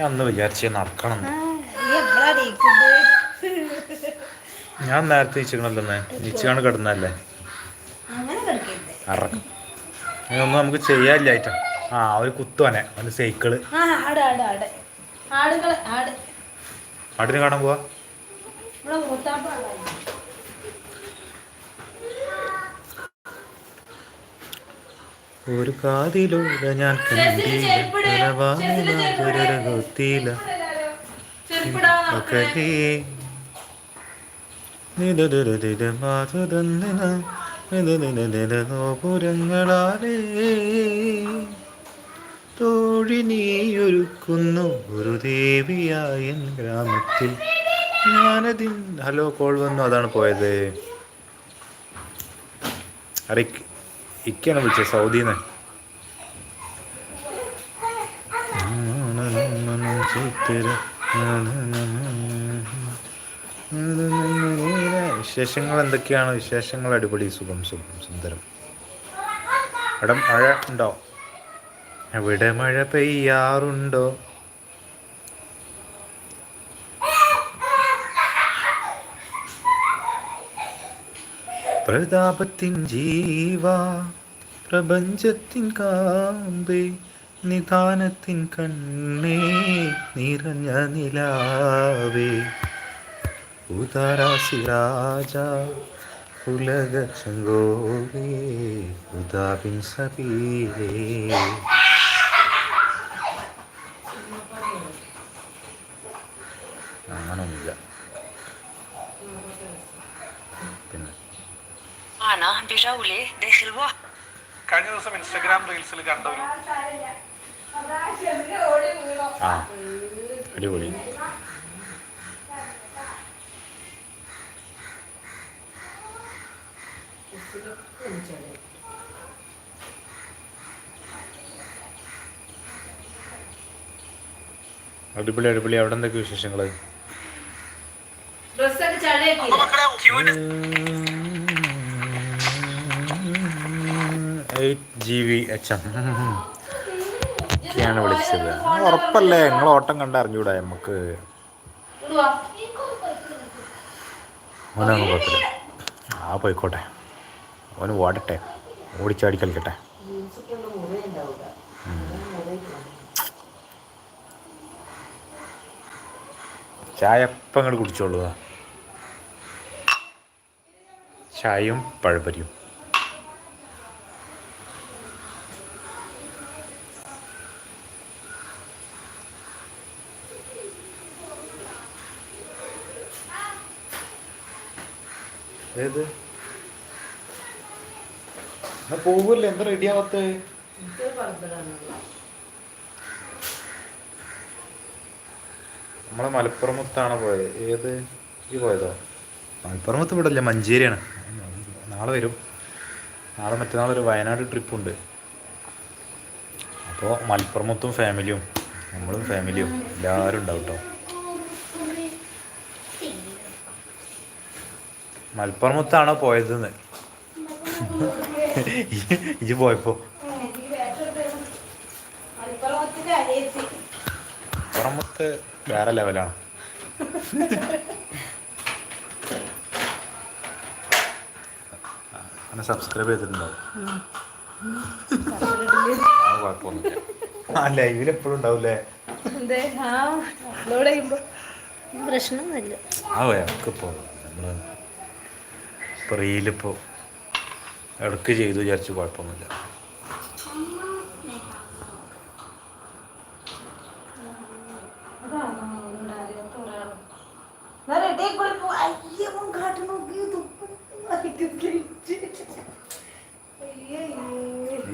ഞാൻ അന്ന് വിചാരിച്ച നടക്കണം. ഞാൻ നേരത്തെ ഇച്ചിക്കണല്ലേ ഇച്ചാണ് കിടന്നല്ലേ? അറക്കും. ഇതൊന്നും നമുക്ക് ചെയ്യാനില്ലായിട്ടാ ആ ഒരു കുത്തുവനെ അവന്റെ സൈക്കിൾ. ആടിന് കാണാൻ പോവാ ഇവിടെ മൂത്താപ്പാടാ ഒരു കാതിലൂടെ ഞാൻ കണ്ടീല ഒക്കലേ ഗോപുരങ്ങളാലേ തോഴി നീയൊരുക്കുന്നു ഒരു ദേവിയായ എൻ ഗ്രാമത്തിൽ. ഞാനതിൻ ഹലോ കോൾ വന്നു. അതാണ് പോയത്. അറിയിക്ക്. ഇക്കാണ് വിളിച്ചത് സൗദിന്ന്. വിശേഷങ്ങൾ എന്തൊക്കെയാണ്? വിശേഷങ്ങൾ അടിപൊളി സുഖം സുഖം സുന്ദരം. അവിടെ മഴ ഉണ്ടോ? എവിടെ മഴ പെയ്യാറുണ്ടോ? പ്രതാപത്തിൻ ജീവ പ്രപഞ്ചത്തിൻ കാമ്പേ നിധാനത്തിൻ കണ്ണേ നിറഞ്ഞ നിലാവേ. ഉദാരാസി രാജ ഉലക ഉദാബിൻ സബീരേ കഴിഞ്ഞ ദിവസം ഇൻസ്റ്റഗ്രാം റീൽസിൽ കണ്ട ഒരു ആ അടിപൊളി. അടിപൊളി അടിപൊളി. അവിടെ എന്തൊക്കെ വിശേഷങ്ങൾ? ഡ്രസ്സൊക്കെ eight G V H M ഒക്കെയാണ് വിളിച്ചത്. ഉറപ്പല്ലേ? നിങ്ങൾ ഓട്ടം കണ്ട അറിഞ്ഞൂടാ നമുക്ക്. കുഴപ്പമില്ല ആ പോയിക്കോട്ടെ. ഓന് ഓടട്ടെ ഓടിച്ചാടി കളിക്കട്ടെ. ചായ എപ്പം കുടിച്ചോളൂ ചായയും പഴപരിയും. ഏത്? എന്നാ പോവല്ലേ? എന്താ റെഡി ആവാത്ത? നമ്മളെ മലപ്പുറമത്താണ് പോയത്. ഏത് ഈ പോയതോ? മലപ്പുറമത്ത് ഇവിടെ ഇല്ല മഞ്ചേരിയാണ്. നാളെ വരും. നാളെ മറ്റന്നാൾ ഒരു വയനാട് ട്രിപ്പുണ്ട്. അപ്പോൾ മലപ്പുറമത്തും ഫാമിലിയും നമ്മളും ഫാമിലിയും എല്ലാവരും ഉണ്ടാവും കേട്ടോ മലപ്പുറമത്താണോ പോയതെന്ന്? ഇജ് പോയപ്പോ. മലപ്പുറമത്ത് വേറെ ലെവലാണ്. അങ്ങനെ സബ്സ്ക്രൈബ് ചെയ്തിട്ടുണ്ടാവും ആ ലൈവിൽ എപ്പോഴും ഉണ്ടാവൂലേ പ്രശ്നമൊന്നുമില്ല. ആ നമുക്കിപ്പോൾ നമ്മൾ ഇപ്പോൾ റീലിപ്പോൾ ഇടയ്ക്ക് ചെയ്തു വിചാരിച്ച് കുഴപ്പമൊന്നുമില്ല.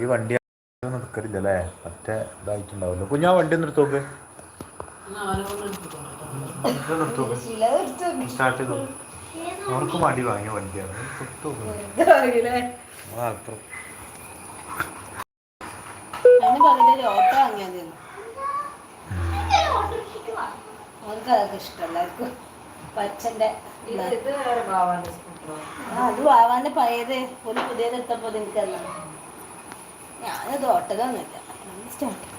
ഈ വണ്ടി അല്ലേ മറ്റേ ഇതായിട്ടുണ്ടാവില്ല കുഞ്ഞാ വണ്ടി ഒന്ന് എടുത്തോക്ക്. സ്റ്റാർട്ട് ചെയ്തു? അവർക്ക് മടി വാങ്ങിയ വണ്ടിയാണ്. അവർക്ക് പച്ചന്റെ അത് വാവാന്റെ പഴയത്. ഒരു പുതിയത് എത്തപ്പോ എനിക്കല്ല ഞാനത് ഓട്ടതൊന്നുമില്ല സ്റ്റാർട്ട്